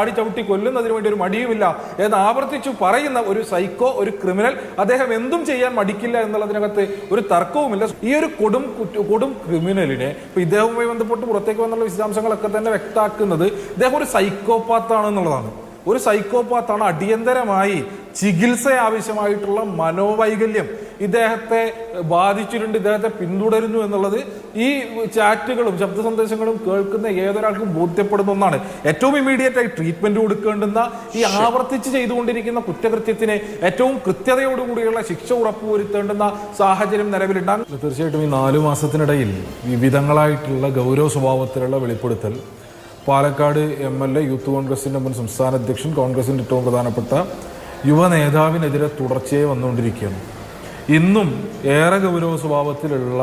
ആടി ചവിട്ടി കൊല്ലുന്നതിന് വേണ്ടി ഒരു മടിയുമില്ല എന്ന് ആവർത്തിച്ചു പറയുന്ന ഒരു സൈക്കോ ഒരു ക്രിമിനൽ അദ്ദേഹം എന്തും ചെയ്യാൻ മടിക്കില്ല എന്നുള്ളതിനകത്ത് ഒരു തർക്കവുമില്ല. ഈ ഒരു കൊടും കൊടും ക്രിമിനലിനെ ഇപ്പൊ ഇദ്ദേഹവുമായി ബന്ധപ്പെട്ട് പുറത്തേക്ക് വന്നുള്ള വിശദാംശങ്ങളൊക്കെ തന്നെ വ്യക്താക്കുന്നത് ഇദ്ദേഹം ഒരു സൈക്കോപാത്താണ് എന്നുള്ളതാണ്. ഒരു സൈക്കോപാത്താണ് അടിയന്തരമായി ചികിത്സ ആവശ്യമായിട്ടുള്ള മനോവൈകല്യം. ഇദ്ദേഹത്തെ ബാധിച്ചിട്ടുണ്ട് ഇദ്ദേഹത്തെ പിന്തുടരുന്നു എന്നുള്ളത് ഈ ചാറ്റുകളും ശബ്ദ സന്ദേശങ്ങളും കേൾക്കുന്ന ഏതൊരാൾക്കും ബോധ്യപ്പെടുന്ന ഒന്നാണ്. ഏറ്റവും ഇമ്മീഡിയറ്റ് ആയി ട്രീറ്റ്മെന്റ് കൊടുക്കേണ്ടുന്ന ഈ ആവർത്തിച്ച് ചെയ്തുകൊണ്ടിരിക്കുന്ന കുറ്റകൃത്യത്തിന് ഏറ്റവും കൃത്യതയോടുകൂടിയുള്ള ശിക്ഷ ഉറപ്പുവരുത്തേണ്ടുന്ന സാഹചര്യം നിലവിലുണ്ടാകും. തീർച്ചയായിട്ടും ഈ നാലു മാസത്തിനിടയിൽ വിവിധങ്ങളായിട്ടുള്ള ഗൗരവ സ്വഭാവത്തിലുള്ള വെളിപ്പെടുത്തൽ Palakkad M L A youth കോൺഗ്രസിന്റെ മുൻ സംസ്ഥാന അധ്യക്ഷൻ കോൺഗ്രസിന്റെ ഏറ്റവും പ്രധാനപ്പെട്ട യുവ നേതാവിനെതിരെ തുടർച്ചയായി വന്നുകൊണ്ടിരിക്കുകയാണ്. ഇന്നും ഏറെ ഗൗരവ സ്വഭാവത്തിലുള്ള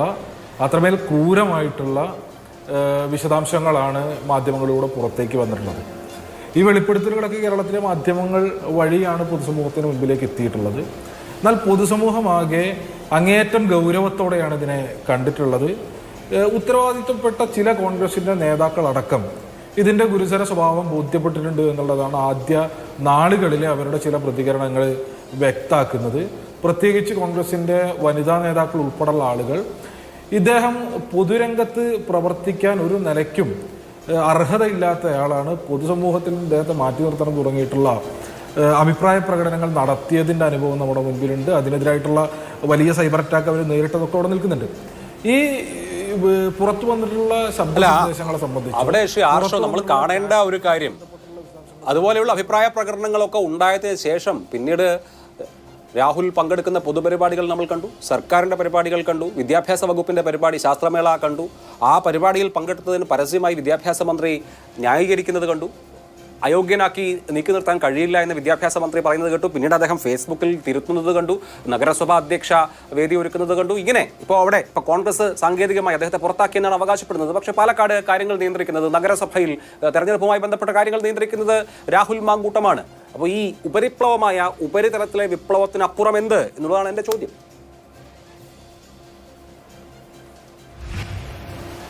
അത്രമേൽ ക്രൂരമായിട്ടുള്ള വിശദാംശങ്ങളാണ് മാധ്യമങ്ങളിലൂടെ പുറത്തേക്ക് വന്നിട്ടുള്ളത്. ഈ വെളിപ്പെടുത്തലുകളൊക്കെ കേരളത്തിലെ മാധ്യമങ്ങൾ വഴിയാണ് പൊതുസമൂഹത്തിന് മുമ്പിലേക്ക് എത്തിയിട്ടുള്ളത്. എന്നാൽ പൊതുസമൂഹമാകെ അങ്ങേയറ്റം ഗൗരവത്തോടെയാണ് ഇതിനെ കണ്ടിട്ടുള്ളത്. ഉത്തരവാദിത്വപ്പെട്ട ചില കോൺഗ്രസിന്റെ നേതാക്കളടക്കം ഇതിന്റെ ഗുരുതര സ്വഭാവം ബോധ്യപ്പെട്ടിട്ടുണ്ട് എന്നുള്ളതാണ് ആദ്യ നാളുകളിലെ അവരുടെ ചില പ്രതികരണങ്ങൾ വ്യക്താക്കുന്നത്. പ്രത്യേകിച്ച് കോൺഗ്രസിന്റെ വനിതാ നേതാക്കൾ ഉൾപ്പെടെയുള്ള ആളുകൾ ഇദ്ദേഹം പൊതുരംഗത്ത് പ്രവർത്തിക്കാൻ ഒരു നിലയ്ക്കും അർഹതയില്ലാത്തയാളാണ് പൊതുസമൂഹത്തിൽ ഇദ്ദേഹത്തെ മാറ്റി നിർത്തണം തുടങ്ങിയിട്ടുള്ള അഭിപ്രായ പ്രകടനങ്ങൾ നടത്തിയതിന്റെ അനുഭവം നമ്മുടെ മുൻപിലുണ്ട്. അതിനെതിരായിട്ടുള്ള വലിയ സൈബർ അറ്റാക്ക് അവർ നേരിട്ടതൊക്കെ അവിടെ നിൽക്കുന്നുണ്ട്. ഈ പുറത്തു വന്നിട്ടുള്ള ശബ്ദങ്ങളെ സംബന്ധിച്ച് അവിടെ ആർഷോ നമ്മൾ കാണേണ്ട ഒരു കാര്യം അതുപോലെയുള്ള അഭിപ്രായ പ്രകടനങ്ങളൊക്കെ ഉണ്ടായതിനു ശേഷം പിന്നീട് രാഹുൽ പങ്കെടുക്കുന്ന പൊതുപരിപാടികൾ നമ്മൾ കണ്ടു സർക്കാരിന്റെ പരിപാടികൾ കണ്ടു വിദ്യാഭ്യാസ വകുപ്പിന്റെ പരിപാടി ശാസ്ത്രമേള കണ്ടു. ആ പരിപാടിയിൽ പങ്കെടുത്തതിന് പരസ്യമായി വിദ്യാഭ്യാസ മന്ത്രി ന്യായീകരിക്കുന്നത് കണ്ടു. അയോഗ്യനാക്കി നീക്കി നിർത്താൻ കഴിയില്ല എന്ന് വിദ്യാഭ്യാസ മന്ത്രി പറയുന്നത് കേട്ടു. പിന്നീട് അദ്ദേഹം ഫേസ്ബുക്കിൽ തിരുത്തുന്നത് കണ്ടു. നഗരസഭാ അധ്യക്ഷ വേദി ഒരുക്കുന്നത് കണ്ടു. ഇങ്ങനെ ഇപ്പോൾ അവിടെ ഇപ്പോൾ കോൺഗ്രസ് സാങ്കേതികമായി അദ്ദേഹത്തെ പുറത്താക്കിയെന്നാണ് അവകാശപ്പെടുന്നത്. പക്ഷേ പാലക്കാട് കാര്യങ്ങൾ നിയന്ത്രിക്കുന്നത് നഗരസഭയിൽ തെരഞ്ഞെടുപ്പുമായി ബന്ധപ്പെട്ട കാര്യങ്ങൾ നിയന്ത്രിക്കുന്നത് രാഹുൽ മാങ്കൂട്ടമാണ്. അപ്പോൾ ഈ ഉപരിപ്ലവമായ ഉപരിതലത്തിലെ വിപ്ലവത്തിനപ്പുറം എന്ത് എന്നുള്ളതാണ് എന്റെ ചോദ്യം.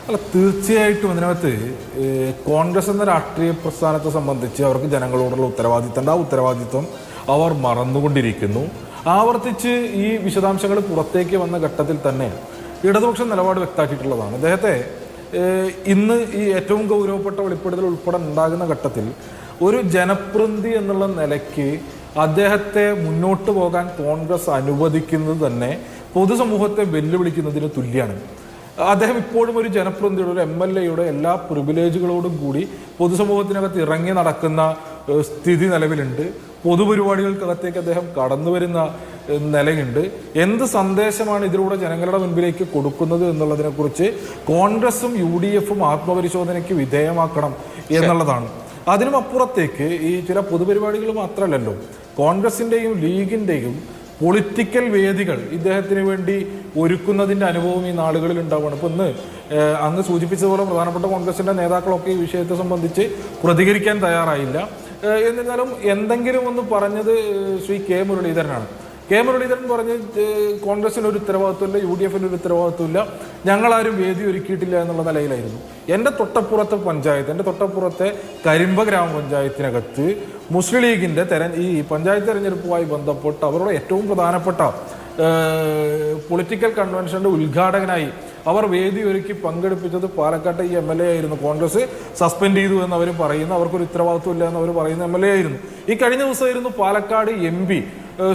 അല്ല തീർച്ചയായിട്ടും അതിനകത്ത് കോൺഗ്രസ് എന്ന രാഷ്ട്രീയ പ്രസ്ഥാനത്തെ സംബന്ധിച്ച് അവർക്ക് ജനങ്ങളോടുള്ള ഉത്തരവാദിത്തം ആ ഉത്തരവാദിത്വം അവർ മറന്നുകൊണ്ടിരിക്കുന്നു. ആവർത്തിച്ച് ഈ വിശദാംശങ്ങൾ പുറത്തേക്ക് വന്ന ഘട്ടത്തിൽ തന്നെ ഇടതുപക്ഷ നിലപാട് വ്യക്തമാക്കിയിട്ടുള്ളതാണ്. അദ്ദേഹത്തെ ഇന്ന് ഈ ഏറ്റവും ഗൗരവപ്പെട്ട വെളിപ്പെടുത്തൽ ഉൾപ്പെടെ ഉണ്ടാകുന്ന ഘട്ടത്തിൽ ഒരു ജനപ്രതി എന്നുള്ള നിലയ്ക്ക് അദ്ദേഹത്തെ മുന്നോട്ട് പോകാൻ കോൺഗ്രസ് അനുവദിക്കുന്നത് തന്നെ പൊതുസമൂഹത്തെ വെല്ലുവിളിക്കുന്നതിന് തുല്യമാണ് അദ്ദേഹം ഇപ്പോഴും ഒരു ജനപ്രതിയുടെ ഒരു എം എൽ എയുടെ എല്ലാ പ്രിവിലേജുകളോടും കൂടി പൊതുസമൂഹത്തിനകത്ത് ഇറങ്ങി നടക്കുന്ന സ്ഥിതി നിലവിലുണ്ട്. പൊതുപരിപാടികൾക്കകത്തേക്ക് അദ്ദേഹം കടന്നു വരുന്ന നിലയുണ്ട്. എന്ത് സന്ദേശമാണ് ഇതിലൂടെ ജനങ്ങളുടെ മുൻപിലേക്ക് കൊടുക്കുന്നത് എന്നുള്ളതിനെക്കുറിച്ച് കോൺഗ്രസും യു ഡി എഫും ആത്മപരിശോധനയ്ക്ക് വിധേയമാക്കണം എന്നുള്ളതാണ്. അതിനും അപ്പുറത്തേക്ക് ഈ ചില പൊതുപരിപാടികൾ മാത്രമല്ലല്ലോ. കോൺഗ്രസിന്റെയും ലീഗിന്റെയും പൊളിറ്റിക്കൽ വേദികൾ ഇദ്ദേഹത്തിന് വേണ്ടി ഒരുക്കുന്നതിന്റെ അനുഭവം ഈ നാളുകളിൽ ഉണ്ടാവുകയാണ്. ഇപ്പം ഇന്ന് അന്ന് സൂചിപ്പിച്ചതുപോലെ പ്രധാനപ്പെട്ട കോൺഗ്രസിന്റെ നേതാക്കളൊക്കെ ഈ വിഷയത്തെ സംബന്ധിച്ച് പ്രതികരിക്കാൻ തയ്യാറായില്ല. എന്നിരുന്നാലും എന്തെങ്കിലും ഒന്ന് പറഞ്ഞത് ശ്രീ കെ മുരളീധരനാണ്. കെ മുരളീധരൻ പറഞ്ഞ് കോൺഗ്രസിന് ഒരു ഉത്തരവാദിത്വമില്ല യു ഡി എഫിന് ഒരു ഉത്തരവാദിത്വമില്ല. ഞങ്ങളാരും വേദി ഒരുക്കിയിട്ടില്ല എന്നുള്ള നിലയിലായിരുന്നു. എന്റെ തൊട്ടപ്പുറത്തെ പഞ്ചായത്ത് എന്റെ തൊട്ടപ്പുറത്തെ കരിമ്പ ഗ്രാമപഞ്ചായത്തിനകത്ത് മുസ്ലിം ലീഗിന്റെ തെര ഈ പഞ്ചായത്ത് തെരഞ്ഞെടുപ്പുമായി ബന്ധപ്പെട്ട് അവരുടെ ഏറ്റവും പ്രധാനപ്പെട്ട പൊളിറ്റിക്കൽ കൺവെൻഷന്റെ ഉദ്ഘാടകനായി അവർ വേദി ഒരുക്കി പങ്കെടുപ്പിച്ചത് പാലക്കാട്ടെ ഈ എം എൽ എ ആയിരുന്നു. കോൺഗ്രസ് സസ്പെൻഡ് ചെയ്തു എന്ന് അവർ പറയുന്നു. അവർക്കൊരു ഉത്തരവാദിത്വം ഇല്ല എന്ന് അവർ പറയുന്ന എം എൽ എ ആയിരുന്നു. ഈ കഴിഞ്ഞ ദിവസമായിരുന്നു Palakkad M P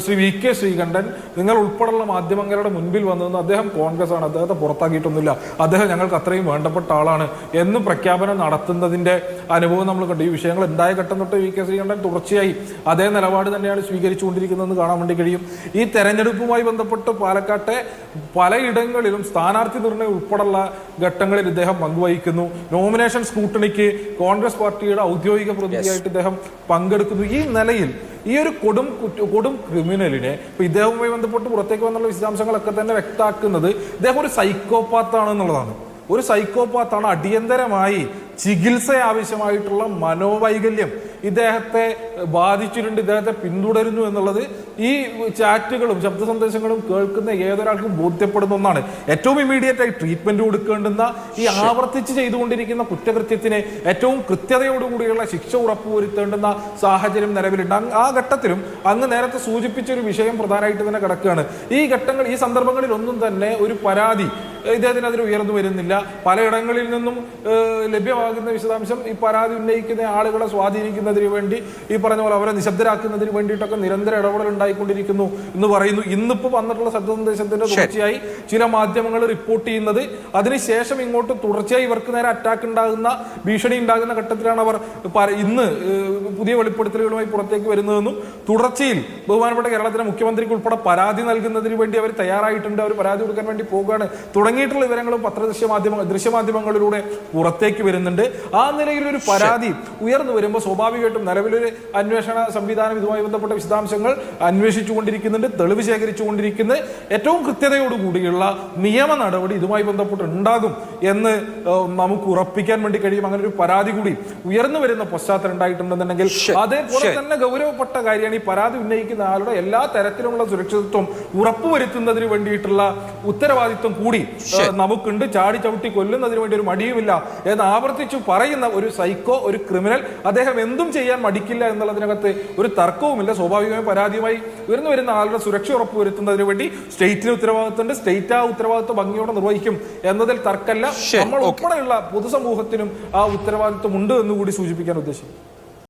Shri V K Sreekandan നിങ്ങൾ ഉൾപ്പെടെയുള്ള മാധ്യമങ്ങളുടെ മുൻപിൽ വന്നതെന്ന് അദ്ദേഹം കോൺഗ്രസ് ആണ് അദ്ദേഹത്തെ പുറത്താക്കിയിട്ടൊന്നുമില്ല. അദ്ദേഹം ഞങ്ങൾക്ക് അത്രയും വേണ്ടപ്പെട്ട ആളാണ് എന്ന് പ്രഖ്യാപനം നടത്തുന്നതിന്റെ അനുഭവം നമ്മൾ കണ്ടു. ഈ വിഷയങ്ങൾ ഉണ്ടായ ഘട്ടം തൊട്ട് വി കെ ശ്രീകണ്ഠൻ തുടർച്ചയായി അതേ നിലപാട് തന്നെയാണ് സ്വീകരിച്ചുകൊണ്ടിരിക്കുന്നതെന്ന് കാണാൻ വേണ്ടി കഴിയും. ഈ തെരഞ്ഞെടുപ്പുമായി ബന്ധപ്പെട്ട് പാലക്കാട്ടെ പലയിടങ്ങളിലും സ്ഥാനാർത്ഥി നിർണയം ഉൾപ്പെടെയുള്ള ഘട്ടങ്ങളിൽ ഇദ്ദേഹം പങ്കുവഹിക്കുന്നു. നോമിനേഷൻ സ്കൂട്ടണിക്ക് കോൺഗ്രസ് പാർട്ടിയുടെ ഔദ്യോഗിക പ്രതിനിധിയായിട്ട് ഇദ്ദേഹം പങ്കെടുക്കുന്നു. ഈ നിലയിൽ ഈ ഒരു കൊടും കൊടും ക്രിമിനലിനെ ഇപ്പൊ ഇദ്ദേഹവുമായി ബന്ധപ്പെട്ട് പുറത്തേക്ക് വന്നുള്ള വിശദാംശങ്ങളൊക്കെ തന്നെ വ്യക്തമാക്കുന്നത് ഇദ്ദേഹം ഒരു സൈക്കോപാത്താണ് എന്നുള്ളതാണ് ഒരു സൈക്കോപാത്താണ് അടിയന്തരമായി ചികിത്സ ആവശ്യമായിട്ടുള്ള മനോവൈകല്യം. ഇദ്ദേഹത്തെ ബാധിച്ചിട്ടുണ്ട് ഇദ്ദേഹത്തെ പിന്തുടരുന്നു എന്നുള്ളത് ഈ ചാറ്റുകളും ശബ്ദ സന്ദേശങ്ങളും കേൾക്കുന്ന ഏതൊരാൾക്കും ബോധ്യപ്പെടുന്ന ഒന്നാണ്. ഏറ്റവും ഇമ്മീഡിയറ്റ് ആയി ട്രീറ്റ്മെന്റ് കൊടുക്കേണ്ടുന്ന ഈ ആവർത്തിച്ച് ചെയ്തുകൊണ്ടിരിക്കുന്ന കുറ്റകൃത്യത്തിന് ഏറ്റവും കൃത്യതയോടുകൂടിയുള്ള ശിക്ഷ ഉറപ്പുവരുത്തേണ്ടുന്ന സാഹചര്യം നിലവിലുണ്ട്. ആ ഘട്ടത്തിലും അങ്ങ് നേരത്തെ സൂചിപ്പിച്ച ഒരു വിഷയം പ്രധാനമായിട്ട് തന്നെ കിടക്കുകയാണ്. ഈ ഘട്ടങ്ങൾ ഈ സന്ദർഭങ്ങളിൽ ഒന്നും തന്നെ ഒരു പരാതി ഏഹ് അതിന് ഉയർന്നു വരുന്നില്ല. പലയിടങ്ങളിൽ നിന്നും ലഭ്യമാകുന്ന വിശദാംശം ഈ പരാതി ഉന്നയിക്കുന്ന ആളുകളെ സ്വാധീനിക്കുന്നതിന് വേണ്ടി ഈ പറഞ്ഞ പോലെ അവരെ നിശബ്ദരാക്കുന്നതിന് വേണ്ടിയിട്ടൊക്കെ നിരന്തര ഇടപെടൽ ഉണ്ടായിക്കൊണ്ടിരിക്കുന്നു എന്ന് പറയുന്നു. ഇന്നിപ്പോ വന്നിട്ടുള്ള ശബ്ദ സന്ദേശത്തിന്റെ തുടർച്ചയായി ചില മാധ്യമങ്ങൾ റിപ്പോർട്ട് ചെയ്യുന്നത് അതിനുശേഷം ഇങ്ങോട്ട് തുടർച്ചയായി ഇവർക്ക് നേരെ അറ്റാക്ക് ഉണ്ടാകുന്ന ഭീഷണി ഉണ്ടാകുന്ന ഘട്ടത്തിലാണ് അവർ ഇന്ന് പുതിയ വെളിപ്പെടുത്തലുകളുമായി പുറത്തേക്ക് വരുന്നതെന്നും തുടർച്ചയിൽ ബഹുമാനപ്പെട്ട കേരളത്തിലെ മുഖ്യമന്ത്രിക്ക് ഉൾപ്പെടെ പരാതി നൽകുന്നതിന് വേണ്ടി അവർ തയ്യാറായിട്ടുണ്ട്. അവർ പരാതി കൊടുക്കാൻ വേണ്ടി പോകുകയാണ് തുടങ്ങിയിട്ടുള്ള വിവരങ്ങളും പത്രദൃശ്യ മാധ്യമ ദൃശ്യമാധ്യമങ്ങളിലൂടെ പുറത്തേക്ക് വരുന്നുണ്ട്. ആ നിലയിൽ ഒരു പരാതി ഉയർന്നു വരുമ്പോൾ സ്വാഭാവികമായിട്ടും നിലവിലൊരു അന്വേഷണ സംവിധാനം ഇതുമായി ബന്ധപ്പെട്ട വിശദാംശങ്ങൾ അന്വേഷിച്ചുകൊണ്ടിരിക്കുന്നുണ്ട് തെളിവ് ശേഖരിച്ചുകൊണ്ടിരിക്കുന്നത് ഏറ്റവും കൃത്യതയോടുകൂടിയുള്ള നിയമ നടപടി ഇതുമായി ബന്ധപ്പെട്ട് ഉണ്ടാകും എന്ന് നമുക്ക് ഉറപ്പിക്കാൻ വേണ്ടി കഴിയും. അങ്ങനെ ഒരു പരാതി കൂടി ഉയർന്നു വരുന്ന പശ്ചാത്തലം ഉണ്ടായിട്ടുണ്ടെന്നുണ്ടെങ്കിൽ അതേപോലെ തന്നെ ഗൗരവപ്പെട്ട കാര്യമാണ് ഈ പരാതി ഉന്നയിക്കുന്ന ആളുടെ എല്ലാ തരത്തിലുമുള്ള സുരക്ഷിതത്വം ഉറപ്പുവരുത്തുന്നതിന് വേണ്ടിയിട്ടുള്ള ഉത്തരവാദിത്വം കൂടി നമുക്കുണ്ട്. ചാടി ചവിട്ടി കൊല്ലുന്നതിന് വേണ്ടി ഒരു മടിയുമില്ല. എന്ന് ആവർത്തിച്ചു പറയുന്ന ഒരു സൈക്കോ ഒരു ക്രിമിനൽ അദ്ദേഹം എന്തും ചെയ്യാൻ മടിക്കില്ല എന്നുള്ളതിനകത്ത് ഒരു തർക്കവുമില്ല. സ്വാഭാവികമായും പരാതിയുമായി ഉയർന്നു വരുന്ന ആളുടെ സുരക്ഷ ഉറപ്പുവരുത്തുന്നതിന് വേണ്ടി സ്റ്റേറ്റിന് ഉത്തരവാദിത്തമുണ്ട് സ്റ്റേറ്റ് ആ ഉത്തരവാദിത്വം ഭംഗിയോടെ നിർവഹിക്കും എന്നതിൽ തർക്കമല്ല നമ്മൾ. ഉൾപ്പെടെയുള്ള പൊതുസമൂഹത്തിനും ആ ഉത്തരവാദിത്വം ഉണ്ട് എന്ന് കൂടി സൂചിപ്പിക്കാൻ ഉദ്ദേശിക്കും